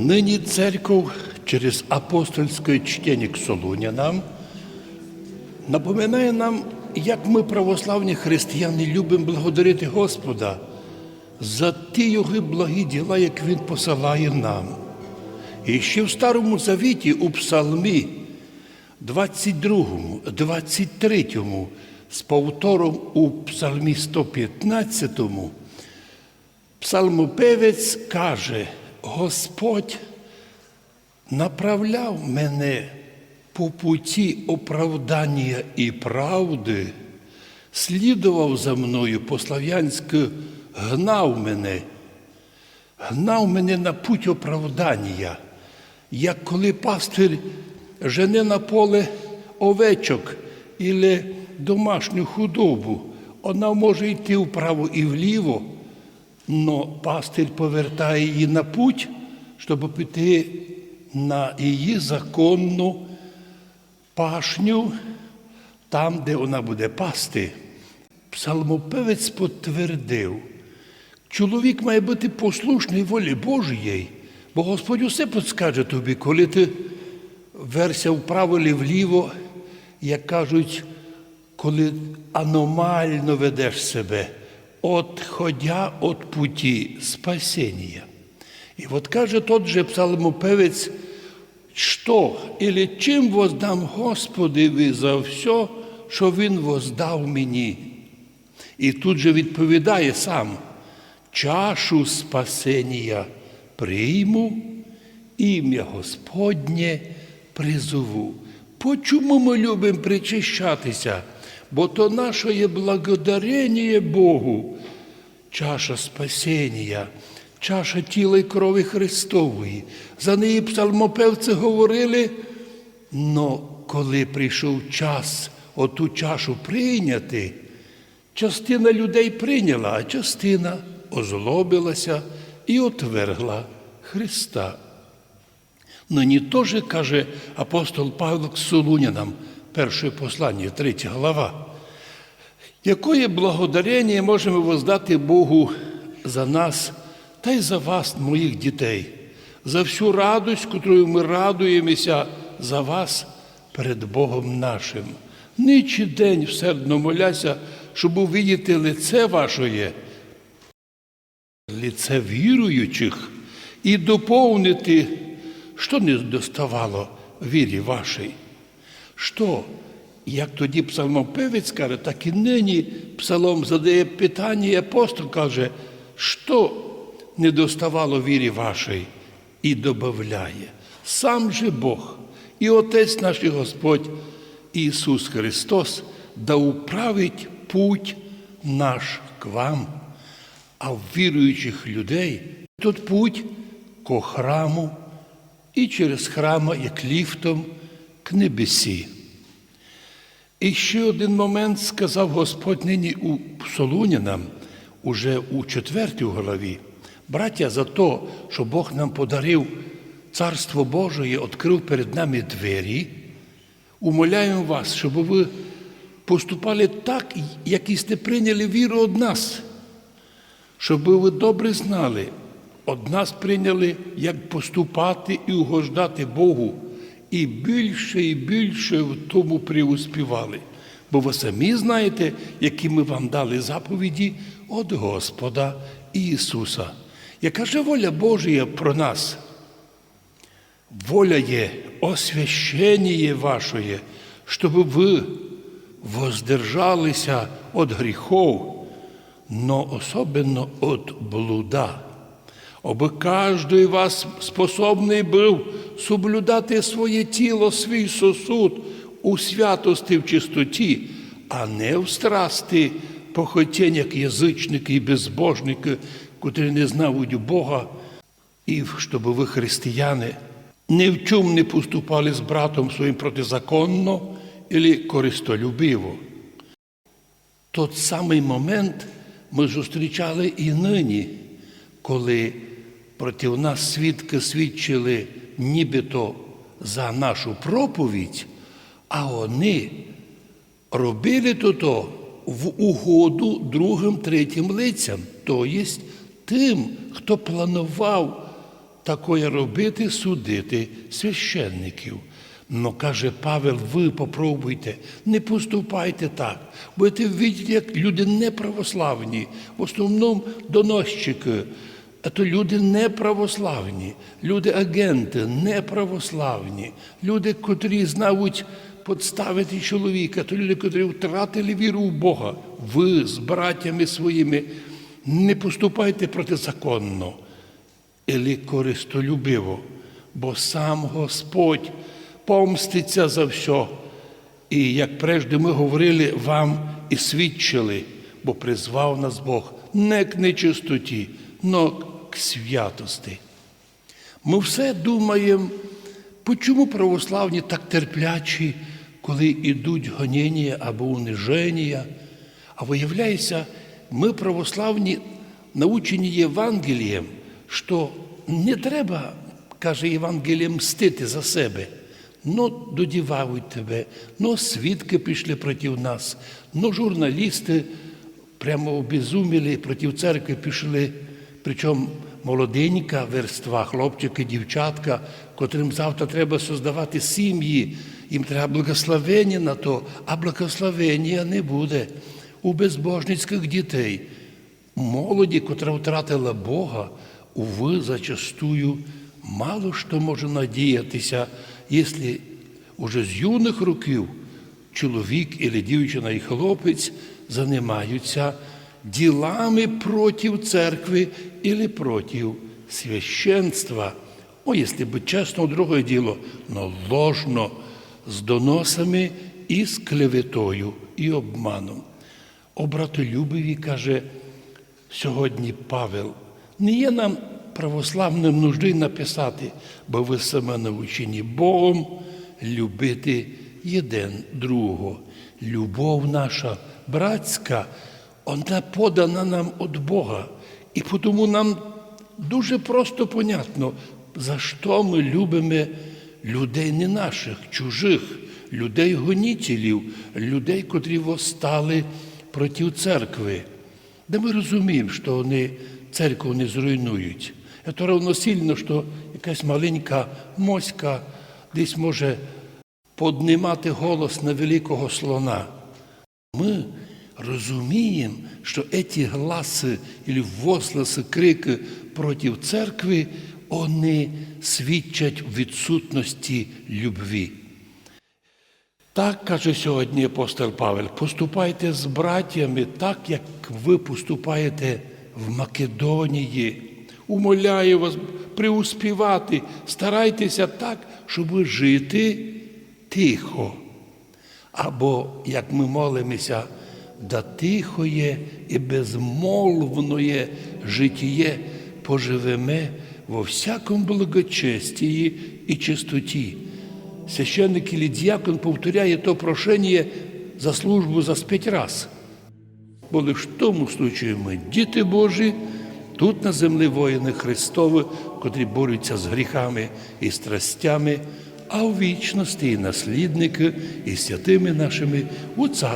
Нині церков через апостольське чтення к Солунянам напоминає нам, як ми, православні християни, любимо благодарити Господа за ті його благі діла, як Він посилає нам. І ще в Старому Завіті у Псалмі 22, 23, з повтором у Псалмі 115, псалмопевець каже, Господь направляв мене по путі оправдання і правди, слідував за мною по-слав'янськи, гнав мене, гнав мене на путь оправдання, як коли пастир жене на поле овечок і домашню худобу, вона може йти вправо і вліво, но пастир повертає її на путь, щоб піти на її законну пашню, там, де вона буде пасти. Псалмопевець потвердив, чоловік має бути послушний волі Божої, бо Господь усе підскаже тобі, коли ти верся вправо чи вліво, як кажуть, коли аномально ведеш себе, отходя от путі спасіння. І от каже тот же псалмопевець, що или чим воздам Господеві за все, що Він воздав мені. І тут же відповідає сам, чашу спасення прийму, ім'я Господнє призову. Почому ми любимо причащатися? Бо то наше благодарення Богу, чаша спасіння, чаша тіла і крові Христової. За неї псалмопевці говорили, но коли прийшов час оту чашу прийняти, частина людей прийняла, а частина озлобилася і отвергла Христа. Нині теж каже апостол Павло к Солунянам, перше послання, третя глава. Якое благодарення можемо воздати Богу за нас та й за вас, моїх дітей, за всю радость, котрою ми радуємося за вас перед Богом нашим. Ніч і день всердно моляся, щоб увидіти лице вашоє, лице віруючих, і доповнити, що не доставало вірі вашій. Що? Як тоді псалмопевець каже, так і нині псалом задає питання, і апостол каже, що не доставало вірі вашій, і добавляє. Сам же Бог і Отець наш Господь Ісус Христос да управить путь наш к вам, а в віруючих людей тут путь ко храму і через храма, як ліфтом, к. І ще один момент сказав Господь нині у Солунянам, уже у четвертій главі. Браття, за те, що Бог нам подарив Царство Божє, відкрив перед нами двері, умоляємо вас, щоб ви поступали так, як і сте прийняли віру від нас, щоб ви добре знали, від нас прийняли, як поступати і угождати Богу і більше і більше в тому преуспівали. Бо ви самі знаєте, які ми вам дали заповіді від Господа Ісуса. Яка же воля Божія про нас? Воля є освящення вашої, щоб ви воздержалися від гріхов, но особенно від блуда. Аби кожен вас способний був соблюдати своє тіло, свій сосуд у святості в чистоті, а не в страсти, похотіння, як язичники і безбожники, котрі не знають Бога, і щоб ви, християни, ні в чому не поступали з братом своїм протизаконно або користолюбиво. Тот самий момент ми зустрічали і нині, коли проти нас свідки свідчили нібито за нашу проповідь, а вони робили то в угоду другим третім лицям, то єсть тим, хто планував такое робити, судити священників. Но каже Павел, ви попробуйте, не поступайте так. Будете бачити, як люди неправославні, в основному доносчики. А то люди неправославні, люди агенти неправославні, люди, котрі знають подставити чоловіка, то люди, котрі втратили віру в Бога. Ви з братями своїми не поступайте протизаконно, или користолюбиво, бо сам Господь помститься за все. І як прежде ми говорили вам і свідчили, бо призвав нас Бог не к нечистоті, но к святості. Ми все думаємо, чому православні так терплячі, коли йдуть гоніння або униження. А виявляється, ми православні научені Євангелієм, що не треба, каже Євангеліє, мстити за себе. Ну, додівають тебе, ну, свідки пішли проти нас, ну, журналісти прямо обезуміли проти церкви пішли, причому молоденька верства, хлопчики, дівчатка, котрим завтра треба создавати сім'ї, їм треба благословення на то, а благословення не буде у безбожницьких дітей. Молоді, котра втратила Бога, уви зачастую мало що може надіятися, якщо уже з юних років чоловік і дівчина і хлопець займаються ділами проти церкви і проти священства. О, якщо б чесно, друге діло, но ложно, з доносами і з клеветою і обманом. О братолюбиві, каже сьогодні Павел, не є нам православним нужди написати, бо ви саме навчені Богом любити єдин другого. Любов наша братська, вона подана нам від Бога. І тому нам дуже просто понятно, за що ми любимо людей не наших, чужих, людей гонітелів, людей, котрі восстали проти церкви, де ми розуміємо, що вони церкву не зруйнують. Це равносильно, що якась маленька моська десь може поднимати голос на великого слона. Розуміємо, що ці гласи або возгласи, крики проти церкви, вони свідчать відсутності любві. Так каже сьогодні апостол Павел, поступайте з братями так, як ви поступаєте в Македонії. Умоляю вас приуспівати, старайтеся так, щоб жити тихо. Або, як ми молимося, да тихоє і безмолвноє житіє поживеме во всякому благочестії і чистоті. Священник или дьякон повторяє то прошення за службу за п'ять раз. Бо лише в тому случаю ми діти Божі, тут на землі воїни Христові, котрі борються з гріхами і страстями, а у вічності і наслідники і святими нашими у Царстві.